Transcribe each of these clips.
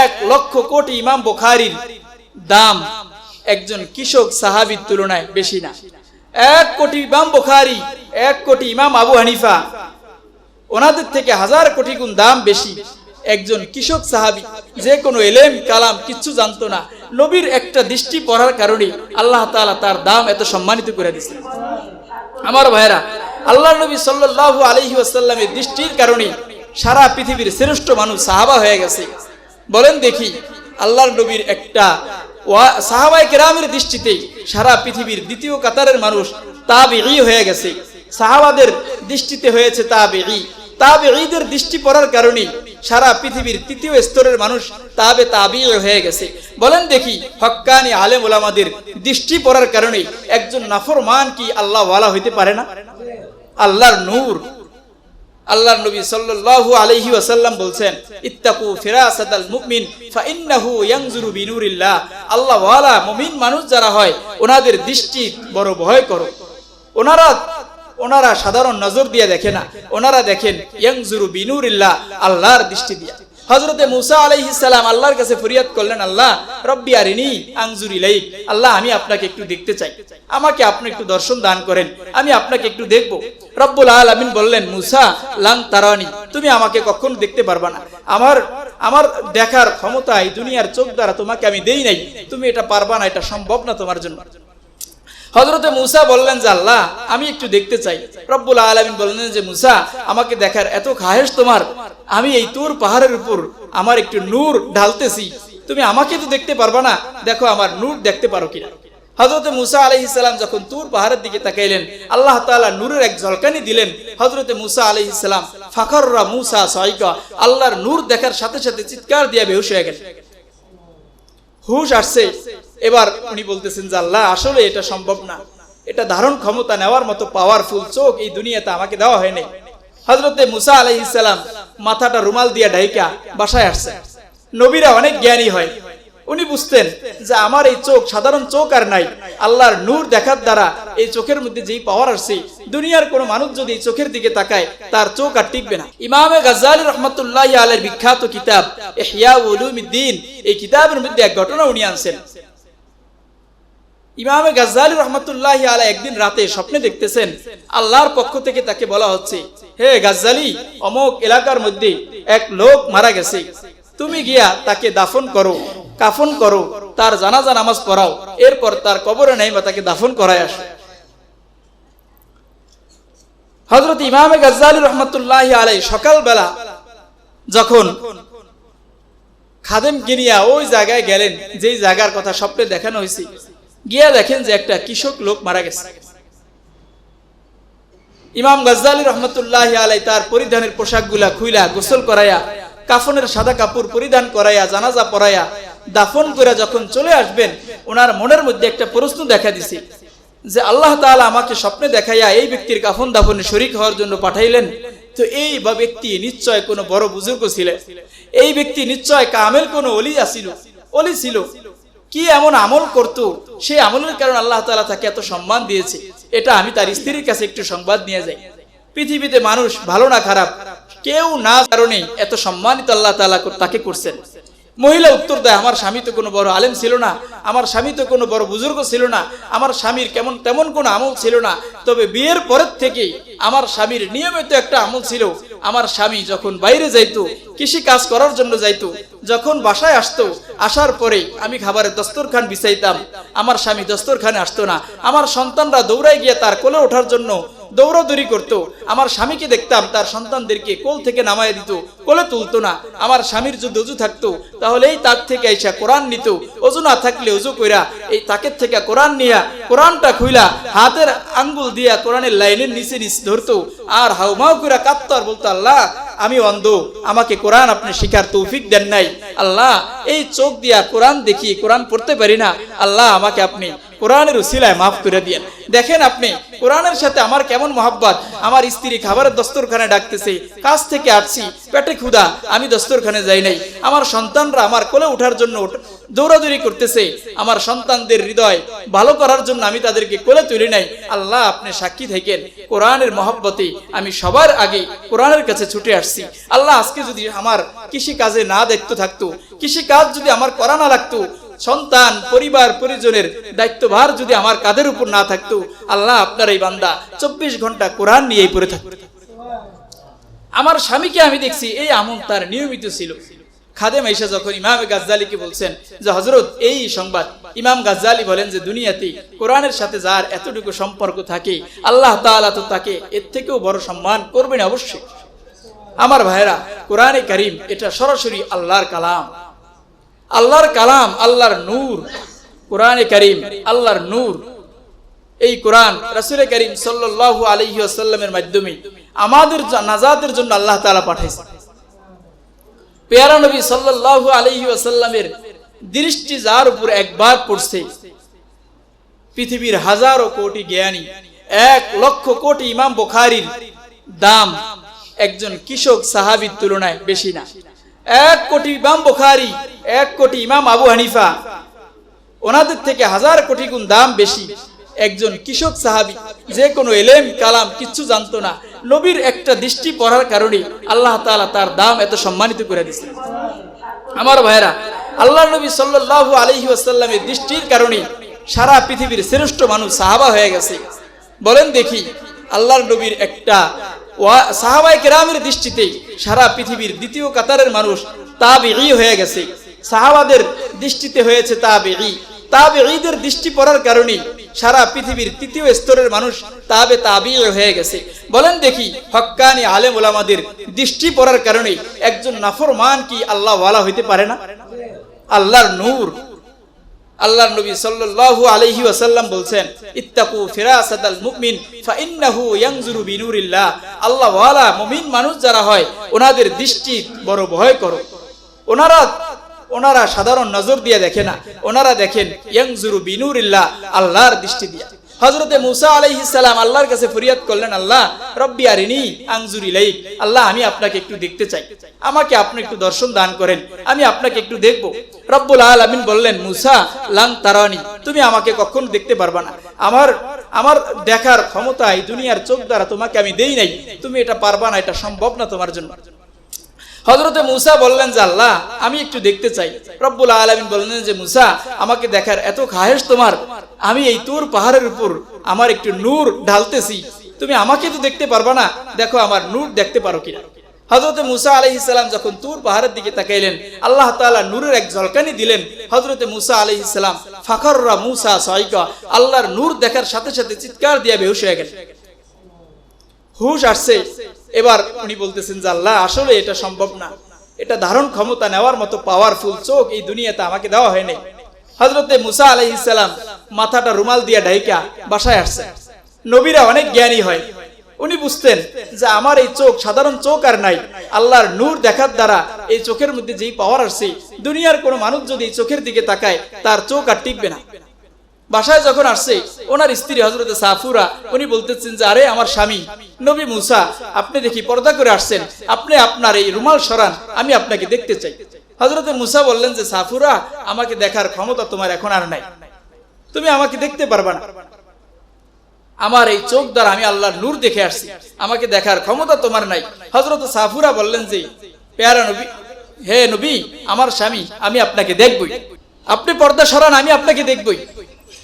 এক লক্ষ কোটি ইমাম বোখারির দাম একজন কৃষক সাহাবির তুলনায় বেশি না। এক কোটি ইমাম বোখারি, এক কোটি ইমাম আবু হানিফা, ওনাদের থেকে হাজার কোটি গুণ দাম বেশি একজন কৃষক সাহাবি। যে কোনো এলেম, কালাম কিচ্ছু জানতো না। নবীর একটা দৃষ্টি পড়ার কারণে আল্লাহ তাআলা তার দাম এত সম্মানিত করে দিয়েছে আমার ভাইরা আল্লাহ নবী সাল্লাল্লাহু আলাইহি ওয়াসাল্লামের দৃষ্টির কারণে সারা পৃথিবীর শ্রেষ্ঠ মানুষ সাহাবা হয়ে গেছে। বলেন দেখি, আল্লাহর নবীর একটা ওয়া- সাহাবায়ে কেরামের দৃষ্টিতে সারা পৃথিবীর দ্বিতীয় কাতারের মানুষ তা তাবিঈ হয়ে গেছে। সাহাবাদের দৃষ্টিতে হয়েছে তাবিঈ। তাবিঈদের দৃষ্টি পড়ার কারণে সারা পৃথিবীর তৃতীয় স্তরের মানুষ তাবে তাবি হয়ে গেছে। বলেন দেখি, হক্কানি আলেম ওলামাদের দৃষ্টি পড়ার কারণে একজন নাফরমান কি আল্লাহ ওয়ালা হইতে পারে না? আল্লাহর নূর আল্লাহর নবী সাল্লাল্লাহু আলাইহি ওয়াসাল্লাম বলছেন, ইত্তাকু ফিরাসাতাল মুমিন, ফাইন্নাহু ইয়ানজুরু বিনুরিল্লাহ। আল্লাহ ওয়ালা মুমিন মানুষ যারা হয়, ওনাদের দৃষ্টি বড় ভয় করো। ওনারা ওনারা সাধারণ নজর দিয়ে দেখে না। ওনারা দেখেন, ইয়াংজুরু বিনুরিল্লাহ, আল্লাহর দৃষ্টি দিয়ে। হজরতে মুসা আলাইহিস সালাম আল্লাহর কাছে ফরিয়াদ করলেন, আল্লাহ, রব্বি আরিনি আংজুর ইলাইক। আল্লাহ, আমি আপনাকে একটু দেখতে চাই। আমাকে আপনি একটু দর্শন দান করেন, আমি আপনাকে একটু দেখব। রব্বুল আলামিন বললেন, মুসা, লাং তারানি, তুমি আমাকে কখনো দেখতে পারবা না। আমার আমার দেখার ক্ষমতা এই দুনিয়ার চোখ দ্বারা তোমাকে আমি দেই নাই। তুমি এটা পারবা না, এটা সম্ভব না তোমার জন্য। হজরতে মুসা বললেন যে, আল্লাহ, আমি একটু দেখতে চাই। রব্বুল আলমিন বললেন যে, মুসা, আমাকে দেখার এত খাহেশ তোমার। আমি এই তোর পাহাড়ের উপর আমার একটু নূর ঢালতেছি। তুমি আমাকে তো দেখতে পারবা না। দেখো, আমার নূর দেখতে পারো কিনা? হজরতে মুসা আলহি সাল্লাম যখন তুর পাহাড়ের দিকে তাকাইলেন, আল্লাহ তাআলা নূরের এক ঝলকানি দিলেন। হজরতে মুসা আলহি সাল্লাম ফাখররা মুসা সাইকা। আল্লাহর নূর দেখার সাথে সাথে চিৎকার দিয়ে বেহুশ হয়ে গেলেন। হুশ আসছে। এবার উনি বলতেছেন যে আল্লাহ, আসলে এটা সম্ভব না। এটা ধারণ ক্ষমতা নেওয়ার মতো পাওয়ারফুল চোখ এই দুনিয়াতে আমাকে দেওয়া হয়নি হজরতে মুসা আলাইহিসাল্লাম মাথাটা রুমাল দিয়া ডাইকা বাসায় আসছে নবীরা অনেক জ্ঞানী হয়। উনি বুঝতেন যে আমার এই চোখ, সাধারণ চোখ আর নাই। আল্লাহর নূর দেখার দ্বারা এই চোখের মধ্যে যেই পাওয়ার আসছে, দুনিয়ার কোনো মানুষ যদি চোখের দিকে তাকায়, তার চোখ আর টিকবে না। ইমামে গাজ্জালি রহমতুল্লাহ আলের বিখ্যাত কিতাব এই কিতাবের মধ্যে এক ঘটনা উনি আনছেন। ইমামে গাজ্জালি রহমতুল্লাহ আলা একদিন রাতে স্বপ্নে দেখতেছেন, আল্লাহর পক্ষ থেকে তাকে বলা হচ্ছে, হে গাজ্জালি, অমুক এলাকার মধ্যে এক লোক মারা গেছে। তুমি গিয়া তাকে দাফন করো, কাফন করো, তার জানাজা নামাজ পড়াও, এরপর তার কবরে নেই বা তাকে দাফন করায় আসো। হজরত ইমামে গাজ্জালি রহমতুল্লাহ আলাই সকালবেলা যখন খাদেম কিনিয়া ওই জায়গায় গেলেন, যেই জায়গার কথা স্বপ্নে দেখানো হয়েছে গিয়া দেখেন যে একটা কৃষক লোক মারা গেছে। ইমাম গাজ্জালি রহমতুল্লাহ আলাই তার পরিধানের পোশাকগুলা খুইলা গোসল করাইয়া, কাফনের সাদা কাপড় পরিধান করাইয়া, জানাজা পরাইয়া দাফন করে যখন চলে আসবেন, ওনার মনের মধ্যে একটা প্রশ্ন দেখা দিছে যে আল্লাহ তাআলা আমাকে স্বপ্নে দেখাইয়া এই ব্যক্তির কাফন দাফনে শরিক হওয়ার জন্য পাঠাইলেন। তো এই বা ব্যক্তি নিশ্চয় কোনো বড় বুজুর্গ ছিলেন এই ব্যক্তি নিশ্চয় কামেল কোনো অলি আসিল অলি ছিল। কি এমন আমল করত? সেই আমলের কারণে আল্লাহ তালা তাকে এত সম্মান দিয়েছে। এটা আমি তার স্ত্রীর কাছে একটু সংবাদ নিয়ে যাই। পৃথিবীতে মানুষ ভালো না খারাপ, কেউ না কারণে এত সম্মানিত আল্লাহ তালা তাকে করছেন। মহিলা উত্তর দেয়, আমার স্বামী তো কোনো বড় আলেম ছিল না, আমার স্বামী তো কোনো বড় বুজুর্গ ছিল না, আমার স্বামীর কেমন তেমন কোনো আমল ছিল না, তবে বিয়ের পরের থেকে আমার স্বামীর নিয়মিত একটা আমল ছিল। আমার স্বামী যখন বাইরে যাইত, কৃষি কাজ করার জন্য যাইতো, যখন বাসায় আসতো, আসার পরে আমি খাবারের দস্তরখান বিছাইতাম। আমার স্বামী দস্তরখানে আসতো না। আমার সন্তানরা দৌড়ায় গিয়ে তার কোলে ওঠার জন্য দৌড়াদৌড়ি করতো। আমার স্বামীকে দেখতাম, তার সন্তানদেরকে কোল থেকে নামায় দিত, কোলে তুলতো না। আমার স্বামীর যদি অজু থাকতো তাহলে এই তাক থেকে আইসা কোরআন নিত। অজু না থাকলে অজু কইরা, এই তাকের থেকে কোরআন নিয়া, কোরআনটা খুইলা, হাতের আঙ্গুল দিয়া কোরআনের লাইনের নিচে নিচ ধরতো। আর হাউমাউ কইরা কাঁদতো আর বলতো, আল্লাহ, আমি অন্ধ। আমাকে কোরআন আপনি শিখার তৌফিক দেন নাই। আল্লাহ, এই চোখ দিয়া কোরআন দেখি, কোরআন পড়তে পারি না। আল্লাহ, আমাকে আপনি কোরআনের উসিলায় মাফ করে দিয়েন। দেখেন আপনি, কোরআনের সাথে আমার কেমন মহাব্বত? আমার স্ত্রী খাবারের দস্তরখানে ডাকতেছে কাজ থেকে আসছি, পেটে ক্ষুধা, আমি দস্তরখানে যাই নাই। আমার সন্তানরা আমার কোলে উঠার জন্য দৌড়াদৌড়ি করতেছে, আমার সন্তানদের হৃদয় ভালো করার জন্য আমি তাদেরকে কোলে তুলি নাই। আল্লাহ, আপনি সাক্ষী থাকেন, কোরআনের মহব্বতে আমি সবার আগে কোরআনের কাছে ছুটে আসছি। আল্লাহ, আজকে যদি আমার কৃষি কাজে না দেখতে থাকতো কৃষি কাজ যদি আমার করা না লাগতো সন্তান, পরিবার, পরিজনের দায়িত্বভার যদি আমার কাঁধের উপর না থাকতো, আল্লাহ আপনার এই বান্দা চব্বিশ ঘণ্টা কোরআন নিয়েই পড়ে থাকতো। আমার স্বামীকে আমি দেখছি, এই আমল তার নিয়মিত ছিল। খাদেম যখন ইমাম বলছেন যে হজরত এই সংবাদ। ইমাম গাজ্জালি বলেন যে, দুনিয়াতে কোরআনের সাথে যার এতটুকু সম্পর্ক থাকে, আল্লাহ তাআলা তো তাকে এর থেকেও বড় সম্মান করবেন অবশ্যই। আমার ভাইরা কোরআনে করিম এটা সরাসরি আল্লাহর কালাম। আল্লাহর কালাম, আল্লাহর নূর। কোরআনে করিম, আল্লাহর নূর। এই কোরআন রাসুলের করিম আলাইহি ওয়াসাল্লামের মাধ্যমে আমাদের নাজাদের জন্য আল্লাহ তালা পাঠাইছেন পেয়ারা নবী সাল্লাল্লাহু আলাইহি ওয়াসাল্লামের দৃষ্টি যার উপর একবার পড়ছে, পৃথিবীর হাজারো কোটি জ্ঞানী, এক লক্ষ কোটি ইমাম বুখারীর দাম একজন কৃষক সাহাবীর তুলনায় বেশি না। এক কোটি ইমাম বুখারী, এক কোটি ইমাম আবু হানিফা। ওনাদের থেকে হাজার কোটি গুণ দাম বেশি। একজন কৃষক সাহাবি, যে কোনো এলেম, কালাম, কিচ্ছু জানতো না। নবীর একটা দৃষ্টি পড়ার কারণে আল্লাহ তাআলা তার দাম এত সম্মানিত করে দিয়েছেন। আমার ভাইরা আল্লাহ নবী সাল্লাল্লাহু আলাইহি ওয়াসাল্লামের দৃষ্টির কারণে সারা পৃথিবীর শ্রেষ্ঠ মানুষ সাহাবা হয়ে গেছে। বলেন দেখি, আল্লাহর নবীর একটা সাহাবায়ে কেরামের দৃষ্টিতে সারা পৃথিবীর দ্বিতীয় কাতারের মানুষ তাবিঈ হয়ে গেছে। সাহাবাদের দৃষ্টিতে হয়েছে তাবিঈ। তাবিঈদের দৃষ্টি পড়ার কারণে সারা পৃথিবীর তৃতীয় স্তরের মানুষ তাবে তাবি হয়ে গেছে। বলেন দেখি, হক্কানি আলেম ওলামাদের দৃষ্টি পড়ার কারণে একজন নাফরমান কি আল্লাহ ওয়ালা হইতে পারে না? আল্লাহর নূর আল্লাহর নবী সাল্লু আলহি আসাল্লাম বলছেন, ইত্তাকু ফিরাসাতাল মুমিন, ফাইন্নাহু ইয়াংজুরু বিনুরিল্লাহ। আল্লাহ ওয়ালা মুমিন মানুষ যারা হয়, ওনাদের দৃষ্টি বড় ভয় করো। ওনারা ওনারা সাধারণ নজর দিয়ে দেখে না। ওনারা দেখেন ইয়াংজুরু বিনুরিল্লাহ, আল্লাহর দৃষ্টি দিয়া। হজরতে মুসা আলাইহিস সালাম আল্লাহর কাছে ফরিয়াদ করলেন, আল্লাহ, রব্বি আরিনি আংজুর ইলাইক। আল্লাহ, আমি আপনাকে একটু দেখতে চাই। আমাকে আপনি একটু দর্শন দান করেন। আমি আপনাকে একটু দেখব। রব্বুল আলামিন বললেন, মুসা, লাং তারানি, তুমি আমাকে কখনো দেখতে পারবা না। আমার আমার দেখার ক্ষমতা এই দুনিয়ার চোখ দ্বারা তোমাকে আমি দেই নাই। তুমি এটা পারবা না, এটা সম্ভব না তোমার জন্য। হজরতে মুসা বললেন যে, আল্লাহ, আমি একটু দেখতে চাই। রব্বুল আলমিন বললেন যে, মুসা, আমাকে দেখার এত খাহেশ তোমার। আমি এই তোর পাহাড়ের উপর আমার একটু নূর ঢালতেছি। তুমি আমাকে তো দেখতে পারবা না। দেখো, আমার নূর দেখতে পারো কিনা? হজরতে মুসা আলহ যখন তুর পাহাড়ের দিকে তাকাইলেন, আল্লাহ তাআলা নূরের এক ঝলকানি দিলেন। হজরতে মুসা আলহ ইসলাম ফাখররা মুসা সাইকা। আল্লাহর নূর দেখার সাথে সাথে চিৎকার দিয়ে বেহুশ হয়ে গেলেন। হুশ আসছে। এবার উনি বলতেছেন যে আল্লাহ, আসলে এটা সম্ভব না। এটা ধারণ ক্ষমতা নেওয়ার মতো পাওয়ারফুল চোখ এই দুনিয়াতে আমাকে দেওয়া হয়নি। হজরতে মুসা আলাইহিসসালাম মাথাটা রুমাল দিয়ে ডাইকা বাসায় আসছে নবীরা অনেক জ্ঞানী হয়। উনি বুঝতেন যে আমার এই চোখ, সাধারণ চোখ আর নাই। আল্লাহর নূর দেখার দ্বারা এই চোখের মধ্যে যেই পাওয়ার আসছে, দুনিয়ার কোনো মানুষ যদি চোখের দিকে তাকায়, তার চোখ আর টিকবে না। বাসায় যখন আসছে, ওনার স্ত্রী হজরতে সাফুরা, উনি বলতেছেন যে, আরে, আমার স্বামী, নবী মুসা, আপনি দেখি পর্দা করে আসছেন। আপনি আপনার এই রুমাল সরান, আমি আপনাকে দেখতে চাই। হজরতে মুসা বললেন যে, সাফুরা, আমাকে দেখার ক্ষমতা তোমার এখন আর নাই। তুমি আমাকে দেখতে পারবা না। আমার এই চোখ দ্বারা আমি আল্লাহর নূর দেখে আসছি। আমাকে দেখার ক্ষমতা তোমার নাই। হজরত সাফুরা বললেন যে, পেয়ারা নবী, হে নবী, আমার স্বামী, আমি আপনাকে দেখবই। আপনি পর্দা সরান, আমি আপনাকে দেখবই।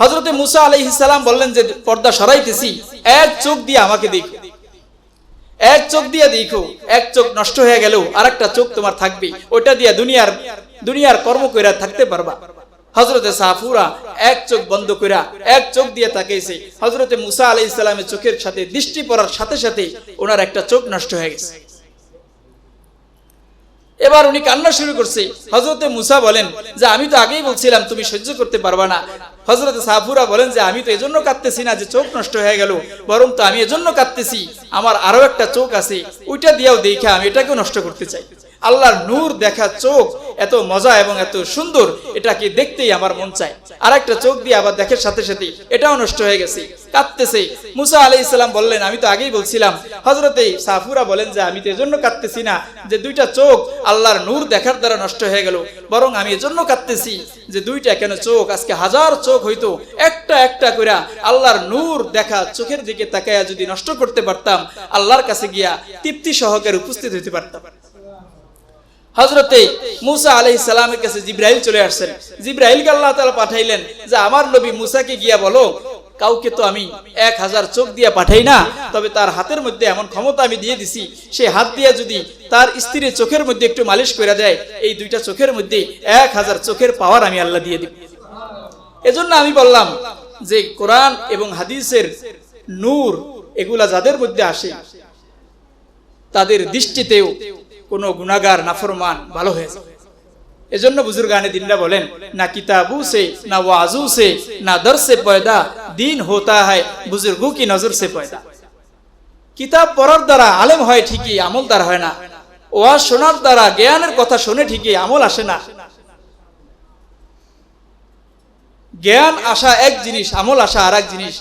হজরতে মুসা আলাইহিসালাম বললেন যে, পর্দা সরাইতেছি, এক চোখ দিয়ে আমাকে দেখো। এক চোখ দিয়ে দেখো, এক চোখ নষ্ট হয়ে গেলেও আর একটা চোখ তোমার থাকবে। ওইটা দিয়ে দুনিয়ার দুনিয়ার কর্ম কইরা থাকতে পারবা। হজরতে সাফুরা এক চোখ বন্ধ কইরা এক চোখ দিয়ে তাকাইছে। হজরতে মুসা আলাই ইসলামের চোখের সাথে দৃষ্টি পড়ার সাথে সাথে ওনার একটা চোখ নষ্ট হয়ে গেছে। এবার উনি কান্না শুরু করছে। হজরতে মুসা বলেন যে, আমি তো আগেই বলছিলাম তুমি সহ্য করতে পারবা না। হজরতে সাফুরা বলেন যে, আমি তো এজন্য কাঁদতেছি না যে চোখ নষ্ট হয়ে গেল, বরং তো আমি এজন্য কাঁদতেছি, আমার আরও একটা চোখ আছে, ওইটা দিয়েও দেখে আমি এটাকেও নষ্ট করতে চাই। আল্লাহর নূর দেখা চোখ এত মজা এবং এত সুন্দর, এটাকে দেখতেই আমার মন চায়। আর একটা চোখ দিয়ে আবার দেখার সাথে সাথে, এটাও নষ্ট হয়ে গেছে। কাঁদতেছে। মুসা আলাই ইসলাম বললেন, আমি তো আগেই বলছিলাম হজরতে সাফুরা বলেন যে, আমি তো এজন্য কাঁদতেছি না যে দুইটা চোখ আল্লাহর নূর দেখার দ্বারা নষ্ট হয়ে গেল, বরং আমি এজন্য কাঁদতেছি যে দুইটা কেন চোখ, আজকে হাজার চোখ হইতো, একটা একটা কইরা আল্লাহর নূর দেখা চোখের দিকে তাকায়া যদি নষ্ট করতে পারতাম, আল্লাহর কাছে গিয়া তৃপ্তি সহকারে উপস্থিত হইতে পারতাম। হজরতে মুসা আলহ সালামের কাছে জিব্রাইল চলে আসছেন। জিব্রাইলকে আল্লাহ তালা পাঠাইলেন যে, আমার নবী মুসাকে গিয়া বলো কাউকে তো আমি এক হাজার চোখ দিয়ে পাঠাই না, তবে তার হাতের মধ্যে এমন ক্ষমতা আমি দিয়ে দিছি, সে হাত দিয়ে যদি তার স্ত্রীর চোখের মধ্যে একটু মালিশ করে দেয়, এই দুইটা চোখের মধ্যে এক হাজার চোখের পাওয়ার আমি আল্লাহ দিয়ে দিব। এজন্য আমি বললাম যে কোরআন এবং হাদিসের নূর এগুলা যাদের মধ্যে আসে, তাদের দৃষ্টিতেও কোনো গুনাগার নাফরমান ভালো হয়ে যায়। এজন্য বুজুর্গানে দিনরা বলেন, না কিতাবু সে, না ওয়াজু সে, না দর সে পয়দা দিন হতা হয়, বুজুর্গ কি নজর সে পয়দা? কিতাব পড়ার দ্বারা আলেম হয় ঠিকই, আমল দ্বারা হয় না। ওয়াজ শোনার দ্বারা, জ্ঞানের কথা শুনে ঠিকই, আমল আসে না। জ্ঞান আসা এক জিনিস, আমল আসা আর এক জিনিস।